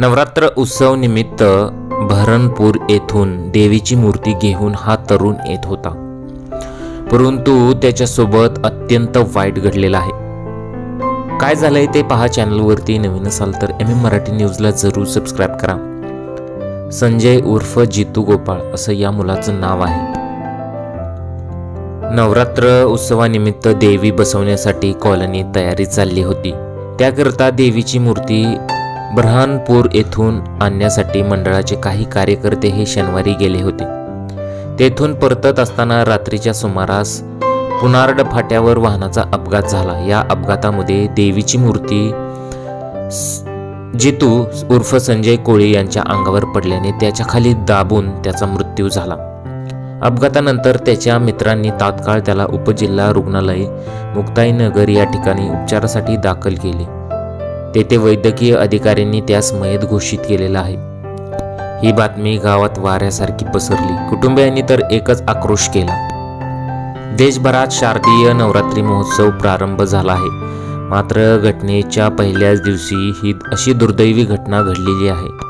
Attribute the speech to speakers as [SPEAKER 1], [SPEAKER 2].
[SPEAKER 1] नवरात्र उत्सव निमित्त भरणपूर येथून देवीची मूर्ती घेऊन हा तरुण येत होता. परंतु त्याच्यासोबत अत्यंत वाईट घडलेलं आहे. काय झालंय ते पहा चॅनलवरती नवीन असाल तर एम एम मराठी न्यूजला जरूर सबस्क्राईब करा. संजय उर्फ जितू गोपाळ असं या मुलाचं नाव आहे. नवरात्र उत्सवानिमित्त देवी बसवण्यासाठी कॉलनीत तयारी चालली होती. त्याकरता देवीची मूर्ती ब्रहानपूर येथून आणण्यासाठी मंडळाचे काही कार्यकर्ते हे शनिवारी गेले होते. तेथून परतत असताना रात्रीच्या सुमारास पुनार्ड फाट्यावर वाहनाचा अपघात झाला. या अपघातामध्ये देवीची मूर्ती जितू उर्फ संजय कोळी यांच्या अंगावर पडल्याने त्याच्याखाली दाबून त्याचा मृत्यू झाला. अपघातानंतर त्याच्या मित्रांनी तात्काळ त्याला उपजिल्हा रुग्णालय मुक्ताईनगर या ठिकाणी उपचारासाठी दाखल केले. तेथे वैद्यकीय अधिकाऱ्यांनी त्यास मयत घोषित केलेलं आहे. ही बातमी गावात वाऱ्यासारखी पसरली. कुटुंबियांनी तर एकच आक्रोश केला. देशभरात शारदीय नवरात्री महोत्सव प्रारंभ झाला आहे. मात्र घटनेच्या पहिल्याच दिवशी ही अशी दुर्दैवी घटना घडलेली आहे.